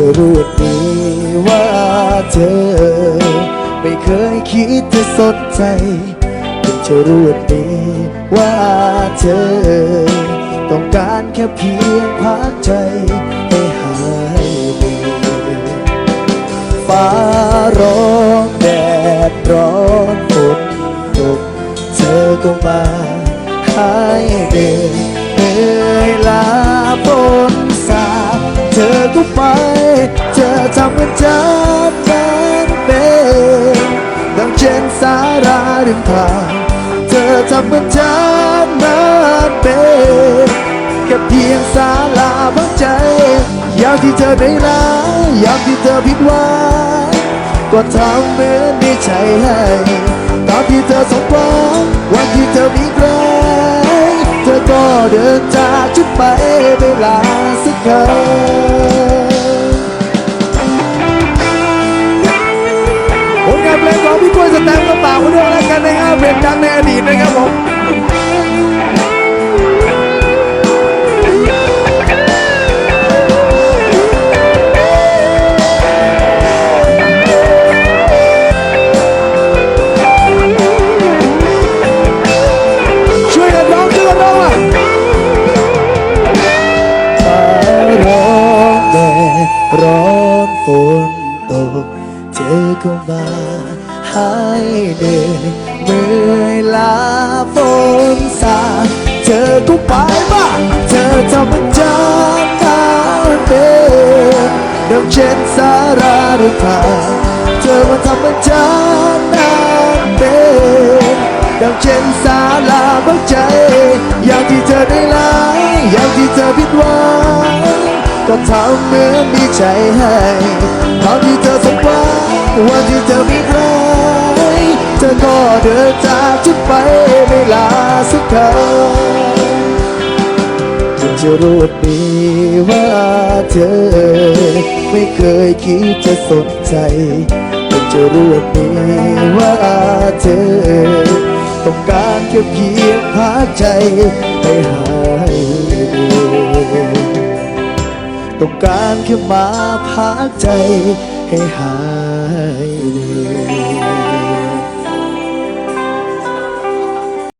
จะรู้ดีว่าเธอ ไม่เคยคิดจะสนใจเพิ่งจะรู้ดีว่าเธอ ต้องการแค่เพียงพักใจให้หายเหนื่อยฟ้าร้องแดดร้อนฝนตกเธอก็มาหายเหนื่อย เธอก็ไป เธอทำเหมือนฉันนั้นเป็นดังเช่นสาราริมทางเธอทำเหมือนฉันนั้นเป็นแค่เพียงสาลาบังใจ ยามที่เธอได้ร้ายยามที่เธอผิดหวังก็ทำเหมือนไมีใจให้ตอนที่เธอสมหวังวันที่เธอมีใครเธอก็เดินจากฉันไปเวลาสักครั้ง เพลงของพี่กล้วยสแตมป์ก็ฝากไว้ด้วยแล้วกันในะครับเพลงดังในอดีตนะครับผม อก็มาหายเหนื่อยเมื่อยลาฝนสาเธอก็ไปบ้างเธอทำมันจานตาเป็นดังเช่นสาราหรือทางเธอมาทำมันจานานเป็นดังเช่นสาลาบังใจ อย่างที่เธอได้ลายอย่างที่เธอผิดหวัง ก็ทำเหมือนมีใจให้ตอนที่เธอสมหวังวันที่เธอมีใครเธอก็เดินจากฉันไปไม่ลาสักครั้งจึงจะรู้ดีว่าเธอ ไม่เคยคิดจะสนใจจึงจะรู้ดีว่าเธอ ต้องการแค่เพียงพักใจให้หาย ต้องการแค่มาพักใจให้หายเหนื่อย